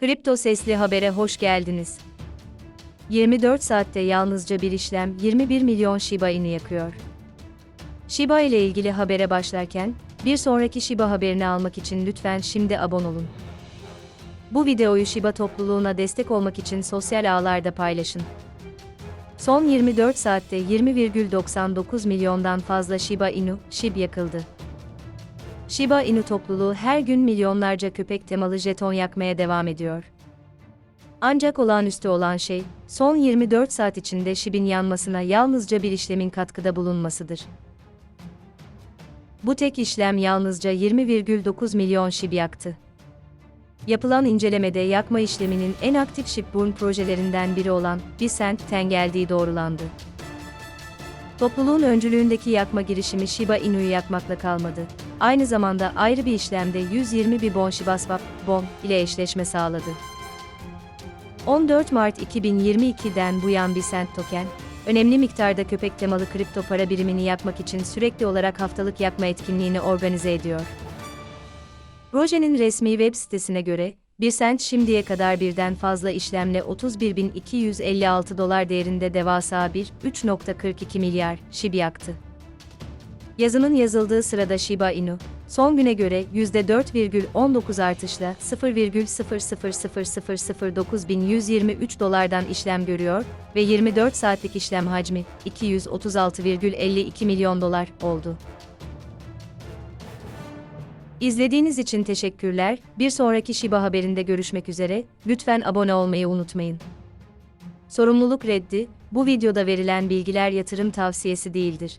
Kripto Sesli Haber'e hoş geldiniz. 24 saatte yalnızca bir işlem 21 milyon Shiba Inu yakıyor. Shiba ile ilgili habere başlarken, bir sonraki Shiba haberini almak için lütfen şimdi abone olun. Bu videoyu Shiba topluluğuna destek olmak için sosyal ağlarda paylaşın. Son 24 saatte 20,99 milyondan fazla Shiba Inu, SHIB yakıldı. Shiba Inu topluluğu her gün milyonlarca köpek temalı jeton yakmaya devam ediyor. Ancak olağanüstü olan şey, son 24 saat içinde SHIB'in yanmasına yalnızca bir işlemin katkıda bulunmasıdır. Bu tek işlem yalnızca 20,9 milyon SHIB yaktı. Yapılan incelemede yakma işleminin en aktif shipburn projelerinden biri olan Bicent'ten geldiği doğrulandı. Topluluğun öncülüğündeki yakma girişimi Shiba Inu'yu yakmakla kalmadı. Aynı zamanda ayrı bir işlemde 120 bir bon Shiba Swap, bon ile eşleşme sağladı. 14 Mart 2022'den bu yan Bicent token, önemli miktarda köpek temalı kripto para birimini yakmak için sürekli olarak haftalık yakma etkinliğini organize ediyor. Projenin resmi web sitesine göre, Bicent şimdiye kadar birden fazla işlemle 31.256 dolar değerinde devasa bir 3.42 milyar SHIB yaktı. Yazının yazıldığı sırada Shiba Inu, son güne göre %4,19 artışla 0,000009123 dolardan işlem görüyor ve 24 saatlik işlem hacmi 236,52 milyon dolar oldu. İzlediğiniz için teşekkürler. Bir sonraki Shiba haberinde görüşmek üzere. Lütfen abone olmayı unutmayın. Sorumluluk reddi, bu videoda verilen bilgiler yatırım tavsiyesi değildir.